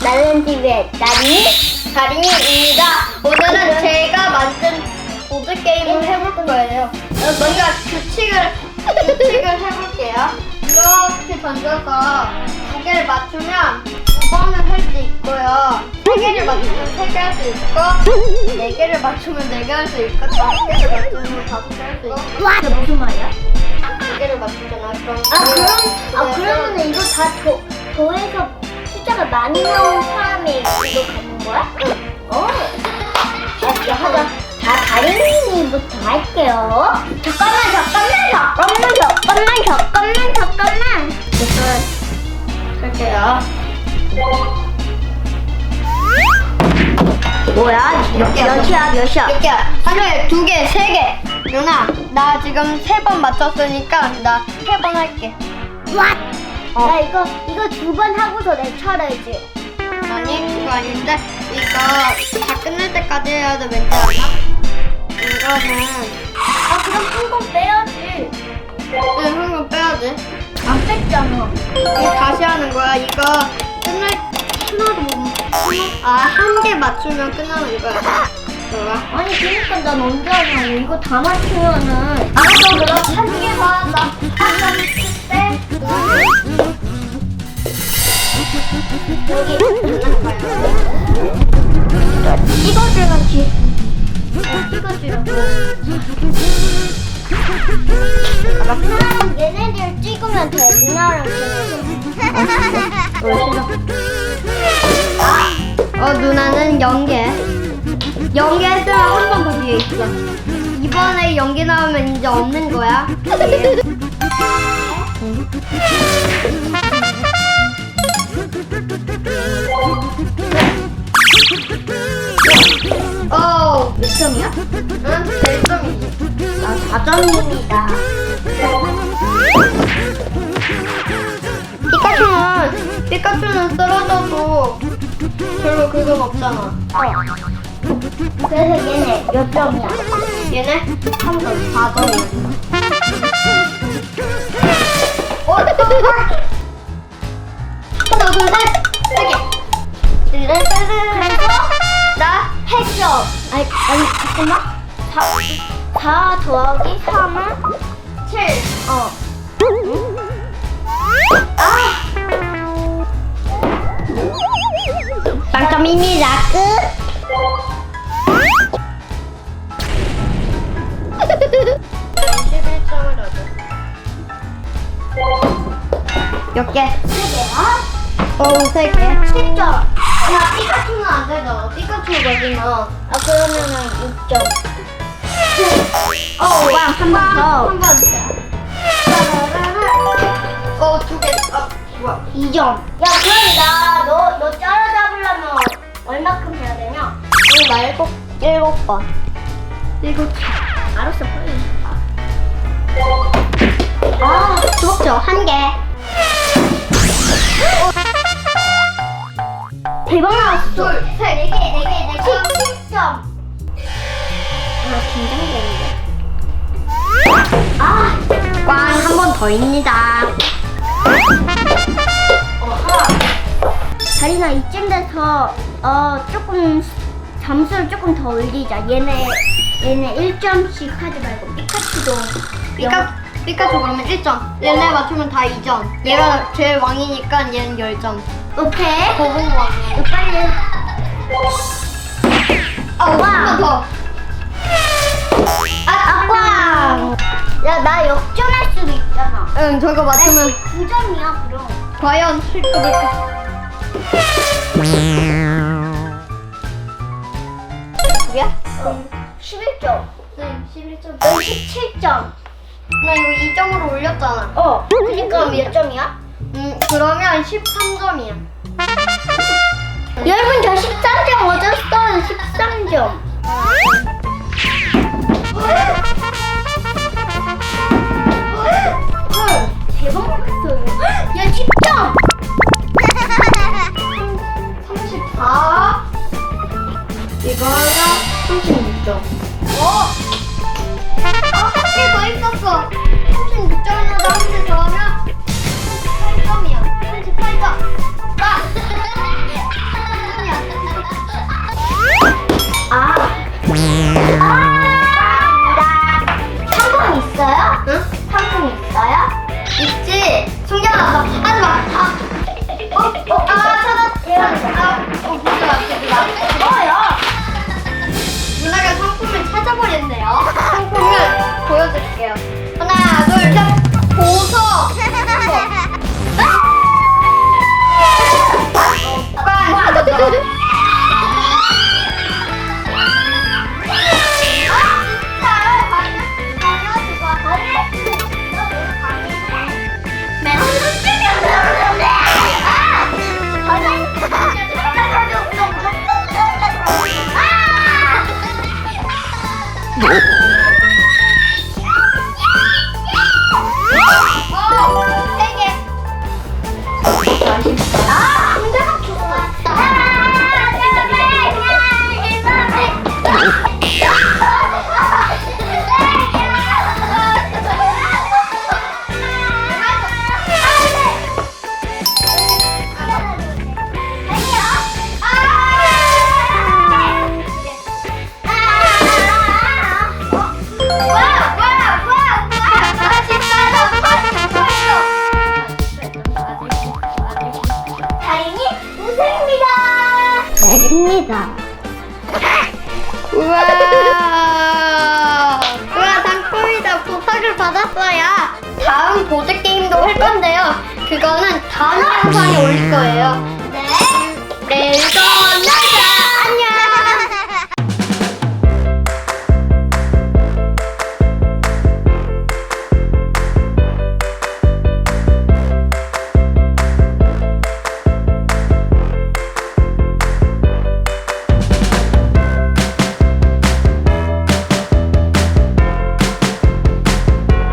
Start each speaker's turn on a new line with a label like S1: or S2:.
S1: 챌린지의 딸이
S2: 다린이입니다. 오늘은 제가 만든 보드 게임을 해볼 거예요. 어, 먼저 규칙을 규칙을 해볼게요. 이렇게 던져서 두 개를 맞추면 두 번을 할 수 있고요. 세 개를 맞추면 세 개 할 수 있고, 네 개를 맞추면 네 개 할 수 있고, 다섯 개를 맞추면 다섯 개 할 수 있고,
S1: 와, 그게 무슨 말이야?
S2: 두 개를 맞추잖아. 그럼
S1: 아 그럼 아
S2: 네,
S1: 그러면 이거 다 더, 더해서 숫자가 많이 나온 사람이 이거 가는 거야? 응. 어. 자, 하자. 자, 다린이부터 할게요. 잠깐만, 잠깐만, 잠깐만, 잠깐만, 잠깐만, 잠깐만.
S2: 일단 할게요.
S1: 뭐야?
S2: 몇 개야?
S1: 몇이야, 몇이야?
S2: 몇 개야? 하루에 두 개, 세 개. 누나, 나 지금 세 번 맞췄으니까 나 세 번 할게.
S1: 와!
S2: 어.
S1: 나 이거 이거 두 번 하고서 내 차례지.
S2: 아니, 그거 아닌데 이거 다 끝날 때까지 해야 돼, 왠지 알아? 이거는
S1: 아 그럼 한 번 빼야지.
S2: 네, 한번 빼야지.
S1: 안 뺐잖아.
S2: 이거 다시 하는 거야. 이거 끝날 하나도 못 아, 한 개 맞추면 끝나는 거야. 좋아.
S1: 아니 그러니까 난 언제 하냐고 이거 다 맞추면은 알았어 그럼 한 개만 나 한번 빼. 여기 아, 찍어주는 길.
S2: 어, 누나는 연계. 연계했으면 한 번 더 뒤에 있어. 이번에 연계 나오면 이제 없는 거야.
S1: 대점이야?
S2: 응, 10점이지.
S1: 아, 4점입니다.
S2: 피카츄는, 피카츄는 떨어져도 별로 그건 없잖아. 어.
S1: 그래서 얘네 몇 점이야?
S2: 얘네? 3점, 4점이야. 어, 하나, 둘, 셋! 세 개.
S1: 그래서
S2: 나
S1: 했어. 아니 아니 잠깐만 4, 4 더하기 3은
S2: 7.
S1: 어
S2: 빵점입니다. 끝. 11점을 얻어. 몇 개?
S1: 3개야?
S2: 어, 세 개.
S1: 10점 아
S2: 야, 피카츄는 안 되잖아. 피카츄 거지만.
S1: 그러면은 6점
S2: 어,
S1: 와, 한번 더.
S2: 한번 더. 어, 두 개. 어, 뭐야.
S1: 2점 야 그럼 나 너 너 따라잡으려면 얼마큼 해야 되냐?
S2: 응, 나 일곱, 일곱 번. 일곱 개.
S1: 알았어 빨리
S2: 아, 수박죠. 한 개. 둘, 셋, 네 개, 네 개, 네 개.
S1: 17점 아 긴장되는데 아
S2: 꽝 한 번 더입니다.
S1: 어, 하나. 다리나 이쯤 돼서 어 조금 점수를 조금 더 올리자. 얘네 얘네 1점씩 하지 말고 피카츄도
S2: 피카, 피카츄 그러면 1점. 얘네 맞추면 다 2점. 얘가 제일 왕이니까 얘는 10점.
S1: 오케이.
S2: 거북 왕.
S1: 이거 빨리.
S2: 아,
S1: 와.
S2: 한번 더.
S1: 아, 아빠. 야, 나 역전할 수도 있잖아.
S2: 응, 저거 맞추면
S1: 9점이야, 그럼.
S2: 과연 실급일까? 그게?
S1: 어. 11점.
S2: 응, 11점.
S1: 너 17점.
S2: 나 이거 2점으로 올렸잖아.
S1: 어. 그러니까 몇 점이야?
S2: 음, 그러면 13점이야.
S1: 여러분, 저 13점 얻었어요. 13점. 다행히 우승입니다. 잘입니다.
S2: 우와. 우와, 상품이다. 보석을 받았어요. 다음 보드 게임도 할 건데요. 그거는 다음 영상에 올릴 거예요.